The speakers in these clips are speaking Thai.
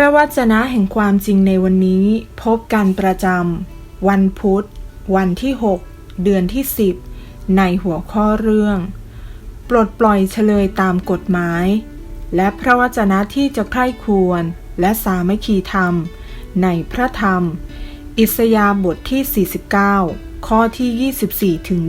ระวจนะแห่งความจริงในวันนี้พบกันประจำวันพุธ วันที่ 6 เดือนที่ 10 ในหัวข้อเรื่อง ปลดปล่อยเฉลยตามกฎหมาย และพระวจนะที่จะใคร่ควรและสามัคคีธรรม ในพระธรรม อิสยาบทที่ 49 ข้อที่ 24ถึง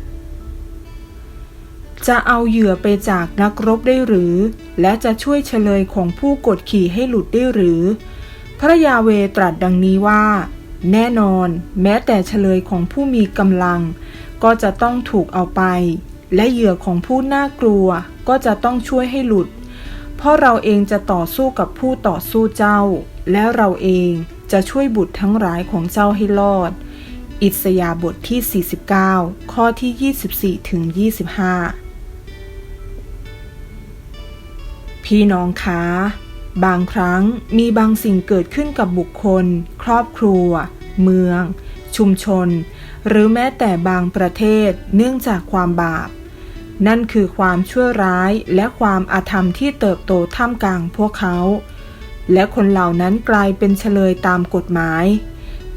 25 จะเอาเหยื่อไปจากนักรบได้หรือ และจะช่วยเฉลยของผู้กดขี่ให้หลุดได้หรือ พระยาเวตรัสดังนี้ว่า แน่นอนแม้แต่เฉลยของผู้มีกำลัง ก็จะต้องถูกเอาไป และเหยื่อของผู้น่ากลัวก็จะต้องช่วยให้หลุด เพราะเราเองจะต่อสู้กับผู้ต่อสู้เจ้า และเราเองจะช่วยบุตรทั้งหลายของเจ้าให้รอด อิสยาบทที่ 49 ข้อที่ 24ถึง25 พี่น้องคะ บางครั้งมีบางสิ่งเกิดขึ้นกับบุคคล ครอบครัว เมือง ชุมชน หรือแม้แต่บางประเทศเนื่องจากความบาป นั่นคือความชั่วร้ายและความอาธรรมที่เติบโตท่ามกลางพวกเขา และคนเหล่านั้นกลายเป็นเฉลยตามกฎหมาย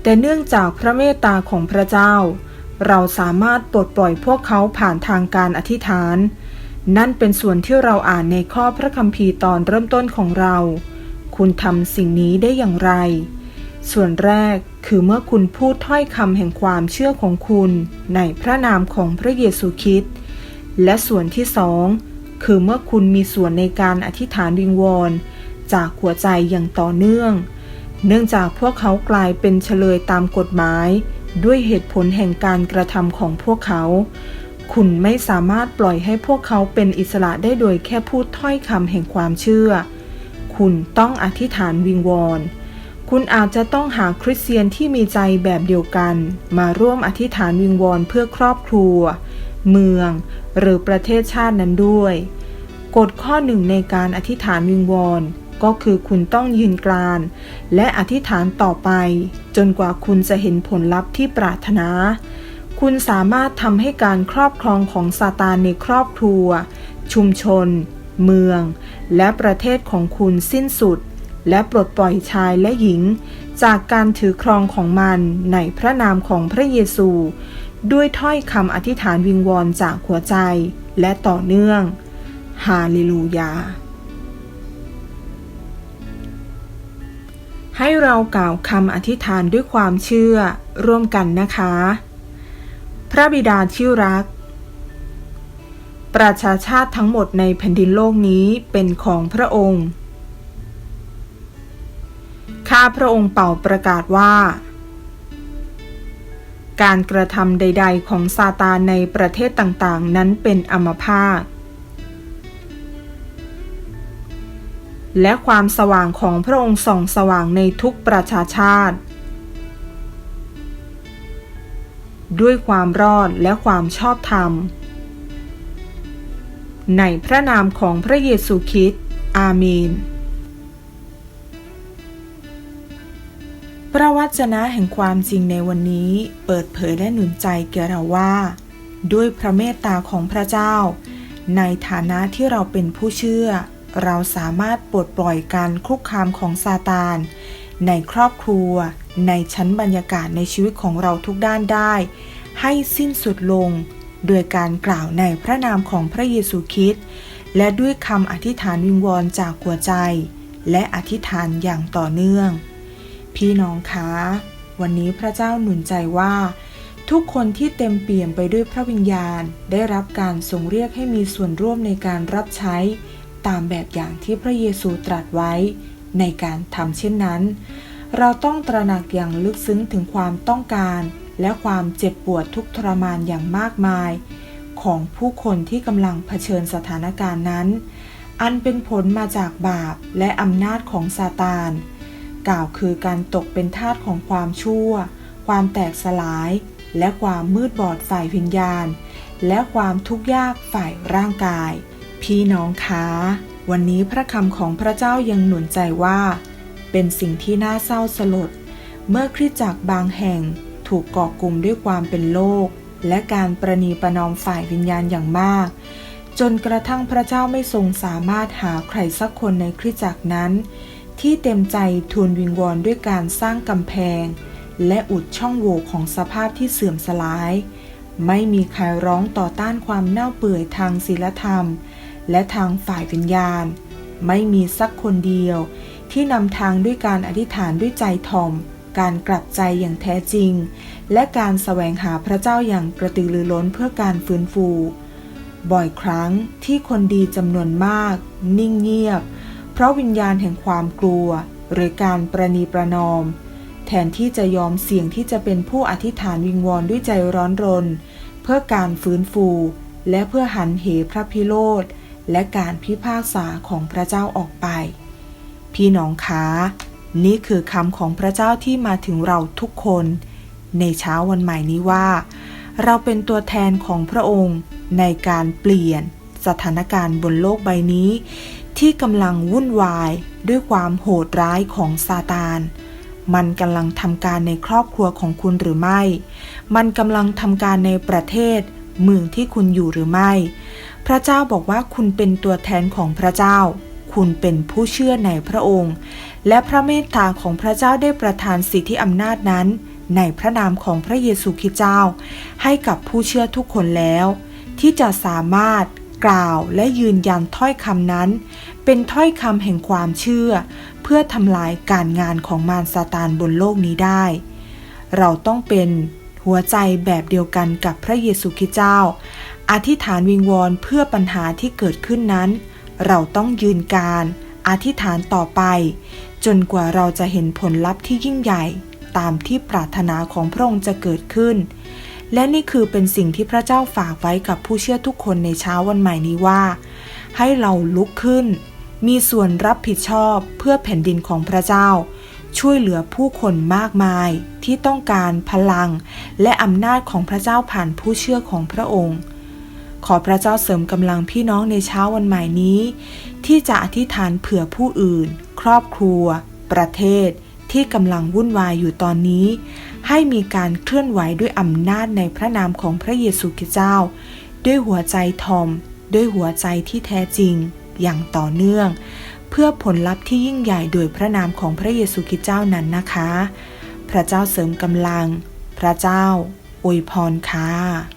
แต่เนื่องจากพระเมตตาของพระเจ้า เราสามารถปลดปล่อยพวกเขาผ่านทางการอธิษฐาน นั่นเป็นส่วนที่เราอ่านในข้อพระคัมภีร์ตอนเริ่มต้นของเรา คุณทำสิ่งนี้ได้อย่างไร ส่วนแรกคือเมื่อคุณพูดถ้อยคำแห่งความเชื่อของคุณในพระนามของพระเยซูคริสต์ และส่วนที่สองคือเมื่อคุณมีส่วนในการอธิษฐานวิงวอนจากหัวใจอย่างต่อเนื่อง เนื่องจากพวกเขากลายเป็นเฉลยตามกฎหมาย ด้วยเหตุผลแห่งการกระทำของพวกเขา คุณไม่สามารถปล่อยให้พวกเขาเป็นอิสระได้โดยแค่พูดถ้อยคำแห่งความเชื่อ คุณต้องอธิษฐานวิงวอนคุณอาจจะต้องหาคริสเตียนที่มีใจแบบเดียวกัน มาร่วมอธิษฐานวิงวอนเพื่อครอบครัว เมือง หรือประเทศชาตินั้นด้วย กฎข้อหนึ่งในการอธิษฐานวิงวอนก็คือคุณต้องยืนกรานและอธิษฐานต่อไป จนกว่าคุณจะเห็นผลลัพธ์ที่ปรารถนา คุณสามารถทำให้การครอบครองของซาตานในครอบครัว ชุมชน เมือง และประเทศของคุณสิ้นสุด และปลดปล่อยชายและหญิง จากการถือครองของมันในพระนามของพระเยซู ด้วยถ้อยคำอธิษฐานวิงวอนจากหัวใจและต่อเนื่องฮาเลลูยา ให้เรากล่าวคำอธิษฐานด้วยความเชื่อร่วมกันนะคะ พระบิดาที่รัก ประชาชาติทั้งหมดในแผ่นดินโลกนี้เป็นของพระองค์ ข้าพระองค์เป่าประกาศว่า การกระทำใด ๆ ของซาตานในประเทศต่างๆ นั้นเป็นอมพาตและความสว่างของพระองค์ส่องสว่างในทุกประชาชาติ ด้วยความรอดและความชอบธรรม ในพระนามของพระเยซูคริสต์อาเมน พระวจนะแห่งความจริงในวันนี้เปิดเผยและหนุนใจแก่เราว่า ด้วยพระเมตตาของพระเจ้า ในฐานะที่เราเป็นผู้เชื่อ เราสามารถปลดปล่อยการคุกคามของซาตาน ในครอบครัว ในชั้นบรรยากาศในชีวิตของเราทุกด้านได้ ให้สิ้นสุดลง โดยการกล่าวในพระนามของพระเยซูคริสต์และด้วยคำอธิษฐานวิงวอนจากหัวใจ และอธิษฐานอย่างต่อเนื่อง พี่น้องคะวันนี้พระเจ้าหนุนใจว่า ทุกคนที่เต็มเปี่ยมไปด้วยพระวิญญาณ ได้รับการทรงเรียกให้มีส่วนร่วมในการรับใช้ ตามแบบอย่างที่พระเยซูตรัสไว้ ในการทำเช่นนั้น เราต้องตระหนักอย่างลึกซึ้งถึงความต้องการ และความเจ็บปวดทุกทรมานอย่างมากมาย ของผู้คนที่กำลังเผชิญสถานการณ์นั้น อันเป็นผลมาจากบาปและอำนาจของซาตาน กล่าวคือการตกเป็นทาสของความชั่ว ความแตกสลาย และความมืดบอดฝ่ายวิญญาณ และความทุกข์ยากฝ่ายร่างกาย พี่น้องคะ วันนี้พระคำของพระเจ้ายังหนุนใจว่า เป็นสิ่งที่น่าเศร้าสลด เมื่อคริสตจักรบางแห่งถูกก่อกลุ่มด้วยความเป็นโลก และการประนีประนอมฝ่ายวิญญาณอย่างมาก จนกระทั่งพระเจ้าไม่ทรงสามารถหาใครสักคนในคริสตจักรนั้น ที่เต็มใจทูลวิงวอนด้วยการสร้างกำแพง และอุดช่องโหว่ของสภาพที่เสื่อมสลาย ไม่มีใครร้องต่อต้านความเน่าเปื่อยทางศีลธรรม และทางฝ่ายวิญญาณ ไม่มีสักคนเดียว ที่นำทางด้วยการอธิษฐานด้วยใจถ่อม การกลับใจอย่างแท้จริง และการแสวงหาพระเจ้าอย่างกระตือรือร้นเพื่อการฟื้นฟู บ่อยครั้งที่คนดีจำนวนมาก นิ่งเงียบ เพราะวิญญาณแห่งความกลัว หรือการประนีประนอม แทนที่จะยอมเสี่ยงที่จะเป็นผู้อธิษฐานวิงวอนด้วยใจร้อนรน เพื่อการฟื้นฟู และเพื่อหันเหพระพิโรธและการพิพากษาของพระเจ้าออกไป พี่น้องคะนี่คือคำของพระเจ้าที่มาถึงเราทุกคน ในเช้าวันใหม่นี้ว่า เราเป็นตัวแทนของพระองค์ในการเปลี่ยนสถานการณ์บนโลกใบนี้ ที่กำลังวุ่นวายด้วยความโหดร้ายของซาตาน มันกำลังทำการในครอบครัวของคุณหรือไม่ มันกำลังทำการในประเทศเมืองที่คุณอยู่หรือไม่ พระเจ้าบอกว่าคุณเป็นตัวแทนของพระเจ้า คุณเป็นผู้เชื่อในพระองค์ และพระเมตตาของพระเจ้าได้ประทานสิทธิอำนาจนั้น ในพระนามของพระเยซูคริสต์เจ้า ให้กับผู้เชื่อทุกคนแล้ว ที่จะสามารถกล่าวและยืนยันถ้อยคำนั้น เป็นถ้อยคำแห่งความเชื่อ เพื่อทำลายการงานของมารซาตานบนโลกนี้ได้ เราต้องเป็นหัวใจแบบเดียวกันกับพระเยซูคริสต์เจ้า อธิษฐานวิงวอนเพื่อปัญหาที่เกิดขึ้นนั้น เราต้องยืนการอธิษฐานต่อไป จนกว่าเราจะเห็นผลลัพธ์ที่ยิ่งใหญ่ตามที่ปรารถนาของพระองค์จะเกิดขึ้น และนี่คือเป็นสิ่งที่พระเจ้าฝากไว้กับผู้เชื่อทุกคนในเช้าวันใหม่นี้ว่า ให้เราลุกขึ้น มีส่วนรับผิดชอบเพื่อแผ่นดินของพระเจ้า ช่วยเหลือผู้คนมากมายที่ต้องการพลัง และอำนาจของพระเจ้าผ่านผู้เชื่อของพระองค์ ขอพระเจ้าเสริมกำลังพี่น้องในเช้าวันใหม่นี้ ที่จะอธิษฐานเผื่อผู้อื่น ครอบครัว ประเทศ ที่กำลังวุ่นวายอยู่ตอนนี้ ให้มีการเคลื่อนไหวด้วยอำนาจในพระนามของพระเยซูคริสต์เจ้า ด้วยหัวใจทอม ด้วยหัวใจที่แท้จริง อย่างต่อเนื่อง เพื่อผลลัพธ์ที่ยิ่งใหญ่โดยพระนามของพระเยซูคริสต์เจ้านั้นนะคะ พระเจ้าเสริมกำลัง พระเจ้าอวยพรค่ะ